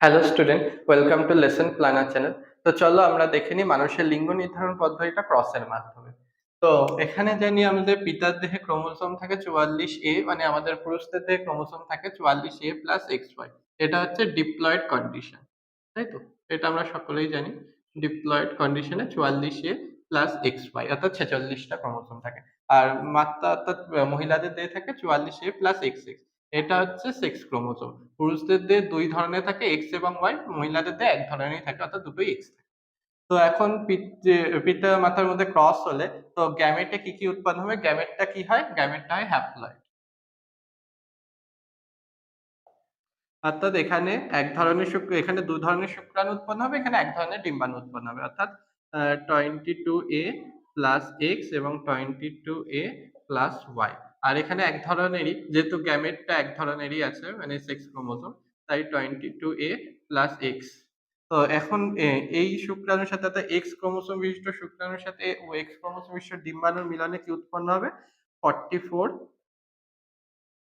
Hello student welcome to lesson planner channel তো চলো আমরা দেখে নিই মানুষের লিঙ্গ নির্ধারণ পদ্ধতিটা ক্রসের মাধ্যমে। তো এখানে জানি আমাদের পিতার দেহে ক্রোমোসোম থাকে চুয়াল্লিশ এ মানে আমাদের পুরুষদের দেহে ক্রোমোসোম থাকে চুয়াল্লিশ এ প্লাস এক্স ওয়াই এটা হচ্ছে ডিপ্লয়েড কন্ডিশন তাই তো? এটা আমরা সকলেই জানি ডিপ্লয়েড কন্ডিশনে চুয়াল্লিশ এ প্লাস এক্স ওয়াই অর্থাৎ ছেচল্লিশটা ক্রোমোসোম থাকে। আর মাত্রা অর্থাৎ মহিলাদের দেহে থাকে চুয়াল্লিশ এ প্লাস এক্স এক্স এটা হচ্ছে সেক্স ক্রোমোসোম পুরুষদের দুই ধরনের থাকে এক্স এবং ওয়াই মহিলাদের এক ধরনেরই থাকে, অর্থাৎ দুটোই এক্স তো এখন পিতা মাতার মধ্যে ক্রস হলে, তো গ্যামেটে কি কি উৎপন্ন হবে? গ্যামেটটা কি হয়? গ্যামেটটা হয় হ্যাপ্লয়েড অর্থাৎ এখানে এক ধরনের শুক্র এখানে দু ধরনের শুক্রাণু উৎপন্ন হবে, এখানে এক ধরনের ডিম্বাণু উৎপন্ন হবে। অর্থাৎ twenty two A plus X এবং twenty two A plus Y আর এখানে এক ধরনেরই, যেহেতু গ্যামেটটা এক ধরনেরই আছে মানে সেক্স ক্রোমোসোম তাই twenty two A plus X তো এখন এই শুক্রাণুর সাথে অর্থাৎ এক্স ক্রোমোসোম বিশিষ্ট শুক্রাণুর সাথে ও এক্স ক্রোমোসোম বিশিষ্ট ডিম্বাণুর মিলনে কি উৎপন্ন হবে? Forty four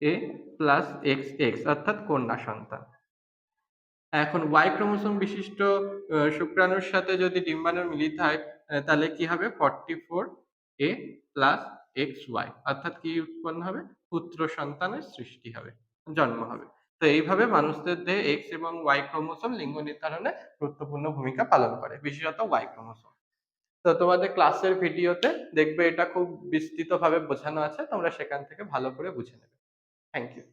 A plus X X অর্থাৎ কন্যা সন্তান। এখন ওয়াই ক্রোমোসোম বিশিষ্ট শুক্রাণুর সাথে যদি ডিম্বাণু মিলিত হয় তাহলে কি হবে? Forty four A plus X Y অর্থাৎ কি উৎপন্ন হবে? পুত্র সন্তানের সৃষ্টি হবে, জন্ম হবে। তো এইভাবে মানুষদের দেহে এক্স এবং ওয়াই ক্রোমোসোম লিঙ্গ নির্ধারণে গুরুত্বপূর্ণ ভূমিকা পালন করে, বিশেষত ওয়াই ক্রোমোসোম। তো তোমাদের ক্লাসের ভিডিওতে দেখবে এটা খুব বিস্তৃতভাবে বোঝানো আছে, তোমরা সেখান থেকে ভালো করে বুঝে নেবে। Thank you